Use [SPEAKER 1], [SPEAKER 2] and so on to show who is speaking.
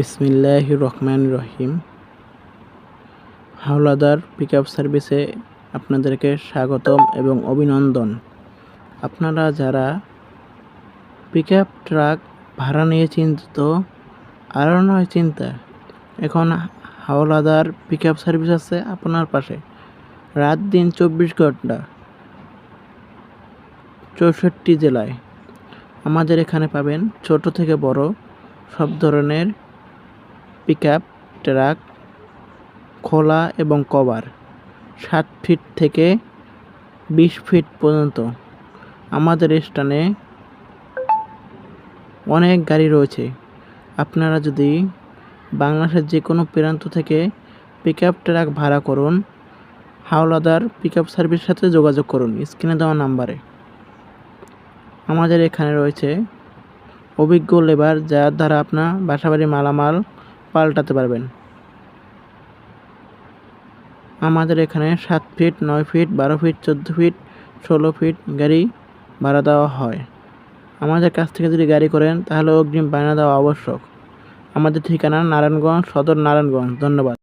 [SPEAKER 1] বিসমিল্লাহ রহমান রহিম। হাওলাদার পিক আপ সার্ভিসে আপনাদেরকে স্বাগতম এবং অভিনন্দন। আপনারা যারা পিক আপ ট্রাক ভাড়া নিয়ে চিন্তিত, আরও নয় চিন্তা, এখন হাওলাদার পিক আপ সার্ভিস আছে আপনার পাশে। রাত দিন চব্বিশ ঘণ্টা, চৌষট্টি জেলায়। আমাদের এখানে পাবেন ছোট থেকে বড়, সব ধরনের পিক আপ ট্রাক, খোলা এবং কভার, সাত ফিট থেকে বিশ ফিট পর্যন্ত। আমাদের স্থানে অনেক গাড়ি রয়েছে। আপনারা যদি বাংলাদেশের যে কোনো প্রান্ত থেকে পিক ট্রাক ভাড়া করুন, হাওলাদার পিক আপ সার্ভিসের সাথে যোগাযোগ করুন, স্ক্রিনে দেওয়া নাম্বারে। আমাদের এখানে রয়েছে অভিজ্ঞ লেবার, যার দ্বারা আপনার বাসাবাড়ি মালামাল পাল্টাতে পারবেন। আমাদের এখানে সাত ফিট, নয় ফিট, বারো ফিট, চোদ্দ ফিট, ষোলো ফিট গাড়ি ভাড়া দেওয়া হয়। আমাদের কাছ থেকে যদি গাড়ি করেন তাহলে অগ্রিম বায়না দেওয়া আবশ্যক। আমাদের ঠিকানা নারায়ণগঞ্জ, সদর নারায়ণগঞ্জ। ধন্যবাদ।